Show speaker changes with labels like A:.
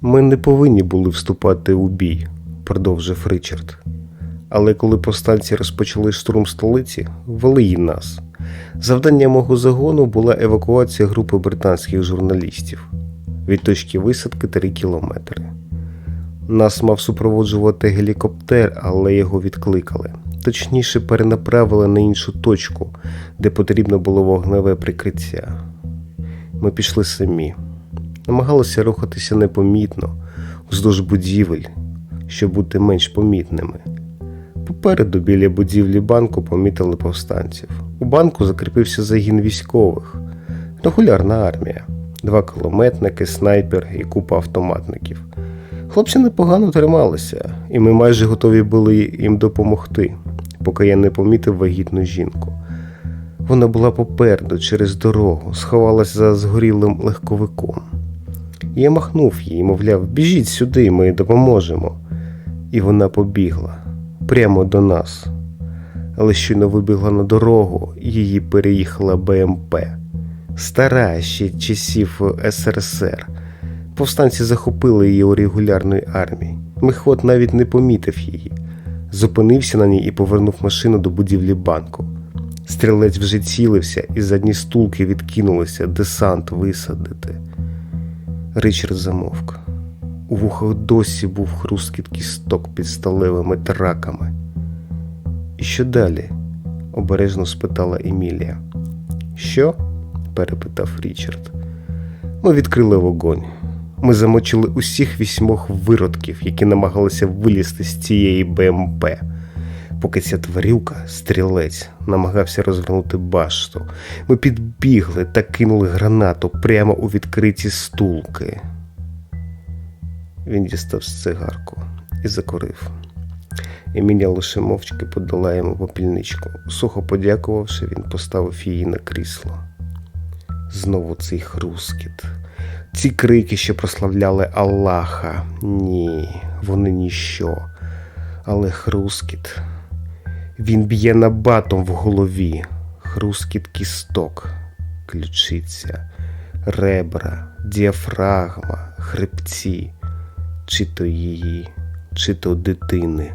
A: Ми не повинні були вступати у бій, продовжив Ричард. Але коли повстанці розпочали штурм столиці, вели й нас. Завдання мого загону була евакуація групи британських журналістів від точки висадки 3 кілометри. Нас мав супроводжувати гелікоптер, але його відкликали. Точніше, перенаправили на іншу точку, де потрібно було вогневе прикриття. Ми пішли самі, намагалися рухатися непомітно, вздовж будівель, щоб бути менш помітними. Попереду біля будівлі банку помітили повстанців. У банку закріпився загін військових, регулярна армія, два кулеметники, снайпер і купа автоматників. Хлопці непогано трималися, і ми майже готові були їм допомогти, поки я не помітив вагітну жінку. Вона була попереду через дорогу, сховалась за згорілим легковиком. Я махнув їй, мовляв, біжіть сюди, ми допоможемо. І вона побігла прямо до нас. Але щойно вибігла на дорогу, її переїхала БМП. Стара ще часів СРСР. Повстанці захопили її у регулярної армії. Михот навіть не помітив її. Зупинився на ній і повернув машину до будівлі банку. Стрілець вже цілився, і задні стулки відкинулися десант висадити. Ричард замовк. У вухах досі був хрускіт кісток під сталевими траками. І що далі? обережно спитала Емілія. Що? перепитав Річард. Ми відкрили вогонь. Ми замочили усіх вісьмох виродків, які намагалися вилізти з цієї БМП. Поки ця тварюка, стрілець, намагався розвернути башту, ми підбігли та кинули гранату прямо у відкриті стулки. Він дістав цигарку і закурив. Емілія лише мовчки подала йому попільничку. Сухо подякувавши, він поставив її на крісло. Знову цей хрускіт. Ці крики, що прославляли Аллаха. Ні, вони ніщо. Але хрускіт. Він б'є набатом в голові. Хрускіт кісток, ключиця, ребра, діафрагма, хребці, чи то її, чи то дитини.